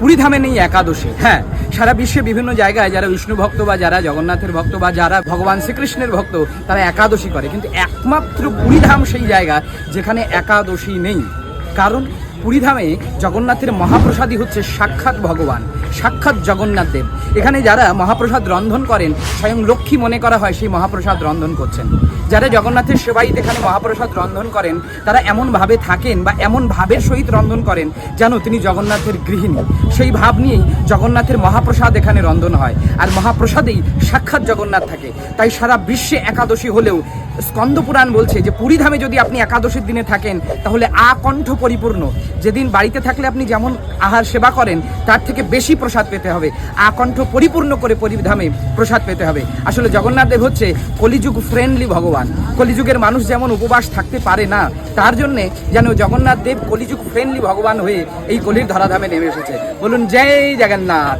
পুরীধামে নেই একাদশী। হ্যাঁ সারা বিশ্বে বিভিন্ন জায়গায় যারা বিষ্ণু ভক্ত বা যারা জগন্নাথের ভক্ত বা যারা ভগবান শ্রীকৃষ্ণের ভক্ত, তারা একাদশী করে। কিন্তু একমাত্র পুরীধাম সেই জায়গা যেখানে একাদশী নেই। কারণ পুরীধামে জগন্নাথের মহাপ্রসাদই হচ্ছে সাক্ষাৎ ভগবান, সাক্ষাৎ জগন্নাথ দেব। এখানে যারা মহাপ্রসাদ রন্ধন করেন, স্বয়ং লক্ষ্মী মনে করা হয় সেই মহাপ্রসাদ রন্ধন করছেন। যারা জগন্নাথের সেবাইতে এখানে মহাপ্রসাদ রন্ধন করেন, তারা এমনভাবে থাকেন বা এমন ভাবের সহিত রন্ধন করেন যেন তিনি জগন্নাথের গৃহিণী। সেই ভাব নিয়েই জগন্নাথের মহাপ্রসাদ এখানে রন্ধন হয়। আর মহাপ্রসাদেই সাক্ষাৎ জগন্নাথ থাকে। তাই সারা বিশ্বে একাদশী হলেও স্কন্দ পুরাণ বলছে যে, পুরীধামে যদি আপনি একাদশীর দিনে থাকেন, তাহলে আকণ্ঠ পরিপূর্ণ। যেদিন বাড়িতে থাকলে আপনি যেমন আহার সেবা করেন, তার থেকে বেশি প্রসাদ পেতে হবে। আকণ্ঠ পরিপূর্ণ করে পরিধামে প্রসাদ পেতে হবে। আসলে জগন্নাথ দেব হচ্ছে কলিযুগ ফ্রেন্ডলি ভগবান। কলিযুগের মানুষ যেমন উপবাস থাকতে পারে না, তার জন্যে যেন জগন্নাথ দেব কলিযুগ ফ্রেন্ডলি ভগবান হয়ে এই কলির ধরাধামে নেমে এসেছে। বলুন, জয় জগন্নাথ।